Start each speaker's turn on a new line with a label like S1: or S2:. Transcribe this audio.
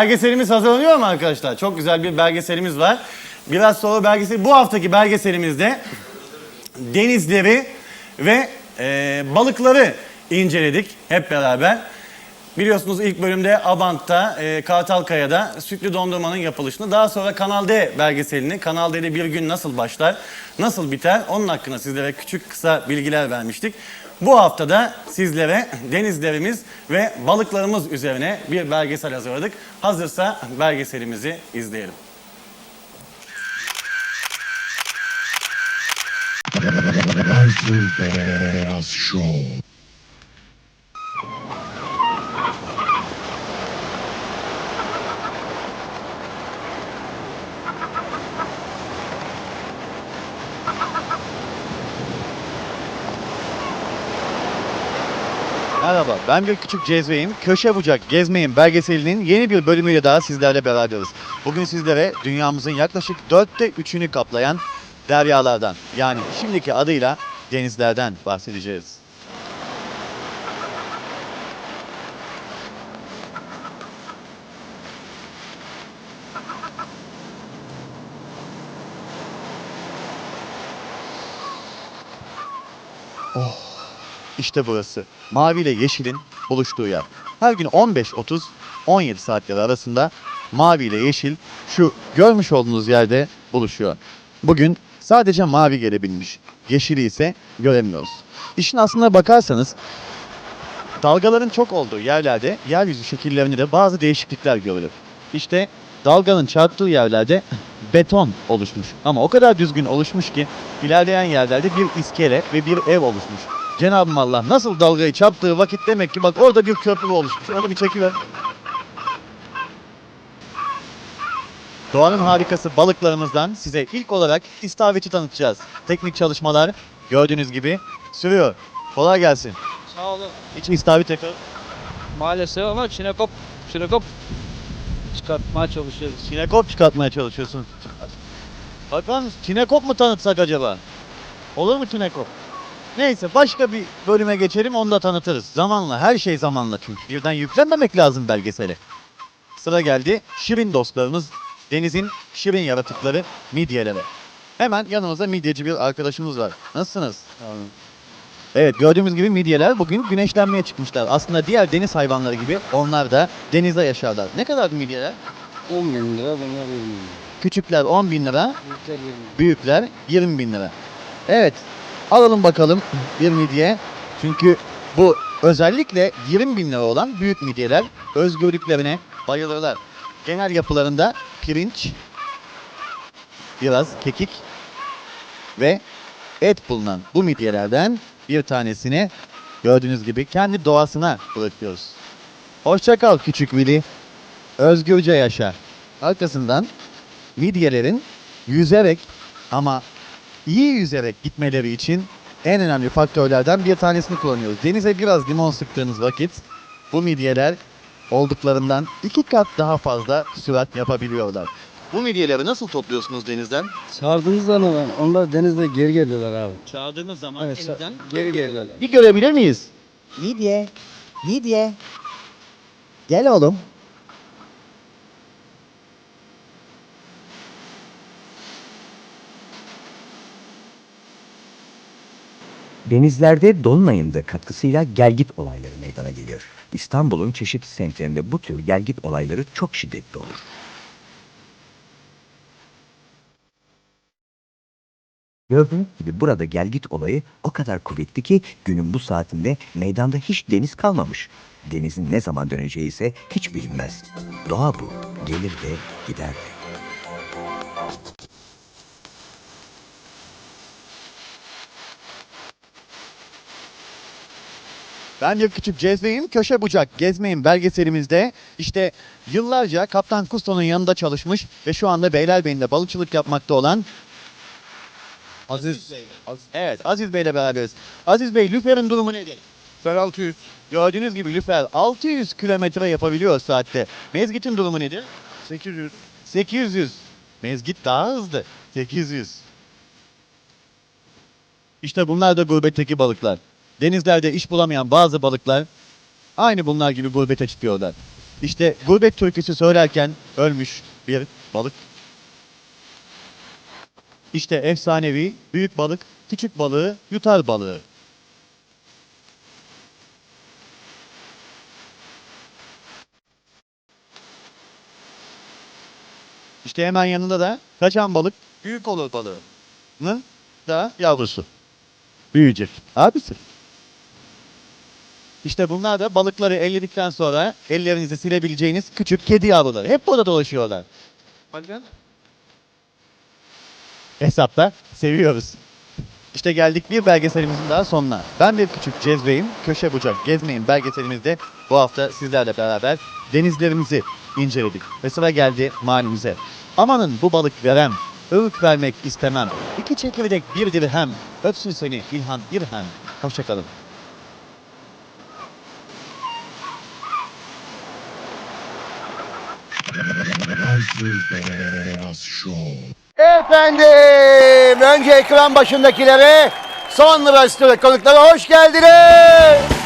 S1: belgeselimiz hazırlanıyor mu arkadaşlar? Çok güzel bir belgeselimiz var. Biraz sonra belgesel, bu haftaki belgeselimizde denizleri ve e, balıkları inceledik hep beraber. Biliyorsunuz ilk bölümde Abant'ta, e, Kartalkaya'da sütlü dondurmanın yapılışını, daha sonra Kanal D belgeselini, Kanal D'de bir gün nasıl başlar, nasıl biter, onun hakkında sizlere küçük kısa bilgiler vermiştik. Bu haftada sizlere denizlerimiz ve balıklarımız üzerine bir belgesel hazırladık. Hazırsa belgeselimizi izleyelim.
S2: Beyaz Show.
S3: Merhaba, ben bir küçük cezveyim. Köşe bucak gezmeyin belgeselinin yeni bir bölümüyle daha sizlerle beraberiz. Bugün sizlere dünyamızın yaklaşık dörtte üçünü kaplayan deryalardan yani şimdiki adıyla denizlerden bahsedeceğiz. İşte burası. Mavi ile yeşilin buluştuğu yer. Her gün 15-30 17 saatleri arasında mavi ile yeşil şu görmüş olduğunuz yerde buluşuyor. Bugün sadece mavi gelebilmiş. Yeşili ise göremiyoruz. İşin aslına bakarsanız dalgaların çok olduğu yerlerde yeryüzü şekillerinde de bazı değişiklikler görülür. İşte dalganın çarptığı yerlerde beton oluşmuş. Ama o kadar düzgün oluşmuş ki ilerleyen yerlerde bir iskele ve bir ev oluşmuş. Cenab-ı Allah nasıl dalgayı çarptığı vakit demek ki bak orada bir köprü oluşmuş. Onu bir çekiver. Doğanın harikası balıklarımızdan size ilk olarak istavrit'i tanıtacağız. Teknik çalışmalar gördüğünüz gibi sürüyor. Kolay gelsin.
S4: Sağ olun.
S3: Hiç istavrit yakaladı.
S4: Maalesef ama çinekop, çinekop çıkartmaya çalışıyoruz.
S3: Çinekop çıkartmaya çalışıyorsun. Bakalım çinekop mu tanıtsak acaba? Olur mu çinekop? Neyse başka bir bölüme geçelim onu da tanıtırız. Zamanla her şey zamanla çünkü. Birden yüklenmemek lazım belgesele. Sıra geldi şirin dostlarımız denizin şirin yaratıkları midyelere. Hemen yanımızda midyeci bir arkadaşımız var. Nasılsınız? Evet gördüğümüz gibi midyeler bugün güneşlenmeye çıkmışlar. Aslında diğer deniz hayvanları gibi onlar da denizde yaşarlar. Ne kadar midyeler?
S4: 10 bin lira, bunlar 20 bin lira.
S3: Küçükler 10 bin lira,
S4: Büyükler 20 bin.
S3: büyükler 20 bin lira. Evet, alalım bakalım bir midye. Çünkü bu özellikle 20 bin lira olan büyük midyeler özgürlüklerine bayılırlar. Genel yapılarında pirinç, biraz kekik ve et bulunan bu midyelerden bir tanesini gördüğünüz gibi kendi doğasına bırakıyoruz. Hoşça kal küçük Willy. Özgürce yaşa. Arkasından midyelerin yüzerek ama iyi yüzerek gitmeleri için en önemli faktörlerden bir tanesini kullanıyoruz. Denize biraz limon sıktığınız vakit bu midyeler olduklarından iki kat daha fazla sürat yapabiliyorlar. Bu midyeleri nasıl topluyorsunuz denizden?
S4: Çağırdığınız zaman onlar denizde geri geliyorlar abi.
S3: Çağırdığınız zaman
S4: Evet, sa- geri geliyorlar.
S3: Bir görebilir miyiz?
S5: Midye, midye. Gel oğlum. Denizlerde dolunayın da katkısıyla gelgit olayları meydana geliyor. İstanbul'un çeşitli semtlerinde bu tür gelgit olayları çok şiddetli olur. Gördüğünüz gibi burada gelgit olayı o kadar kuvvetli ki günün bu saatinde meydanda hiç deniz kalmamış. Denizin ne zaman döneceği ise hiç bilinmez. Doğa bu. Gelir de gider de.
S3: Ben bir küçük cezveyim, köşe bucak gezmeyin belgeselimizde işte yıllarca Kaptan Kusto'nun yanında çalışmış ve şu anda Beylerbeyi'nde balıkçılık yapmakta olan Aziz. Evet, Aziz Bey'le beraberiz. Aziz Bey, lüferin durumu nedir?
S6: Sen 600.
S3: Gördüğünüz gibi lüfer 600 kilometre yapabiliyor saatte. Mezgit'in durumu nedir?
S6: 800.
S3: 800. Mezgit daha hızlı. 800. İşte bunlar da gurbetteki balıklar. Denizlerde iş bulamayan bazı balıklar aynı bunlar gibi gurbete çıkıyorlar. İşte gurbet türküsü söylerken ölmüş bir balık. İşte efsanevi büyük balık küçük balığı yutar balığı. İşte hemen yanında da kaçan balık büyük olur balığının da yavrusu. Büyüyecek. Abisi. İşte bunlar da balıkları elledikten sonra ellerinizi silebileceğiniz küçük kedi yavruları. Hep burada dolaşıyorlar. Bakın. Hesapta seviyoruz. İşte geldik bir belgeselimizin daha sonuna. Ben bir küçük cezveyim, köşe bucak gezmeyin belgeselimizde bu hafta sizlerle beraber denizlerimizi inceledik. Ve sıra geldi manimize. Amanın bu balık verem, öğüt vermek istemem. İki çekirdek bir dirhem, öpsün seni İlhan İrhem. Hoşçakalın.
S2: Arsız Beyaz Show.
S6: Efendim, önce ekran başındakilere, sonra stüdyo konuklara hoş geldiniz.